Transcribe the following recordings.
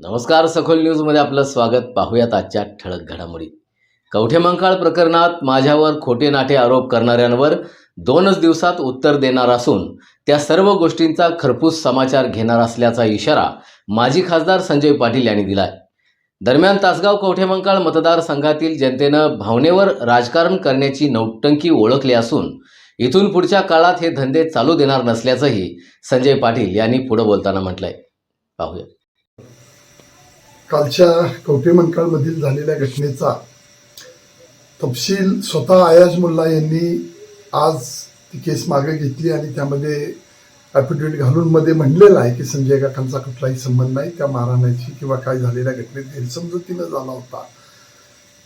नमस्कार सखोल न्यूजमध्ये आपलं स्वागत. पाहूयात आजच्या ठळक घडामोडी. कवठेमंकाळ प्रकरणात माझ्यावर खोटे नाटे आरोप करणाऱ्यांवर दोनच दिवसात उत्तर देणार असून त्या सर्व गोष्टींचा खरपूस समाचार घेणार असल्याचा इशारा माजी खासदार संजय पाटील यांनी दिलाय. दरम्यान तासगाव कवठेमंकाळ मतदारसंघातील जनतेनं भावनेवर राजकारण करण्याची नौटंकी ओळखली असून इथून पुढच्या काळात हे धंदे चालू देणार नसल्याचंही संजय पाटील यांनी पुढं बोलताना म्हटलंय. पाहूया कालच्या कवठेमंकाळमधील झालेल्या घटनेचा तपशील स्वतः आयाज मुल्ला यांनी आज ती केस मागे घेतली आणि त्यामध्ये ॲफिडेविट घालून मध्ये म्हणलेलं आहे की संजय काकांचा कुठलाही संबंध नाही त्या मारहाणाची किंवा काय झालेल्या घटनेत गैरसमजुतीनं झाला होता.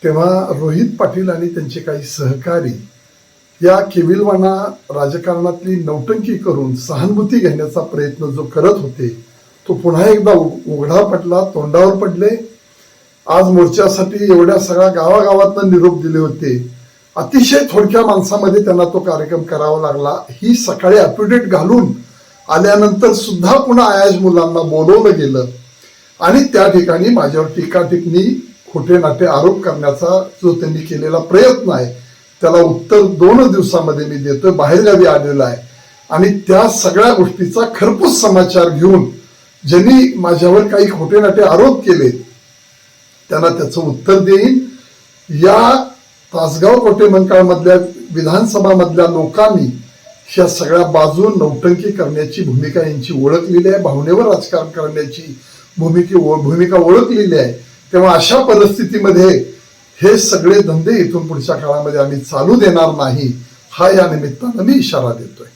तेव्हा रोहित पाटील आणि त्यांचे काही सहकारी या केविलवाना राजकारणातली नौटंकी करून सहानुभूती घेण्याचा प्रयत्न जो करत होते तो पुन्हा एकदा उ- उघडा पडला तोंडावर पडले. आज मोर्चासाठी एवढ्या सगळ्या गावागावातनं निरोप दिले होते. अतिशय थोडक्या माणसामध्ये त्यांना तो कार्यक्रम करावा लागला. ही सकाळी अपिडेट घालून आल्यानंतर सुद्धा पुन्हा आयाज मुलांना बोलवलं गेलं. आणि त्या ठिकाणी माझ्यावर टीका खोटे नाटे आरोप करण्याचा जो त्यांनी केलेला प्रयत्न आहे त्याला उत्तर दोन दिवसामध्ये मी देतोय. बाहेरगावी आलेला आहे. आणि त्या सगळ्या गोष्टीचा खरपूस समाचार घेऊन ज्यांनी माझ्यावर काही खोटे नाटे आरोप केले त्यांना त्याचं उत्तर देईन. या तासगाव कोटे मधल्या विधानसभामधल्या लोकांनी ह्या सगळ्या बाजू नौटंकी करण्याची भूमिका यांची ओळखलेली आहे भावनेवर राजकारण करण्याची भूमिकी भूमिका ओळखलेली आहे. तेव्हा अशा परिस्थितीमध्ये हे सगळे धंदे इथून पुढच्या काळामध्ये आम्ही चालू देणार नाही हा या निमित्तानं मी इशारा देतोय.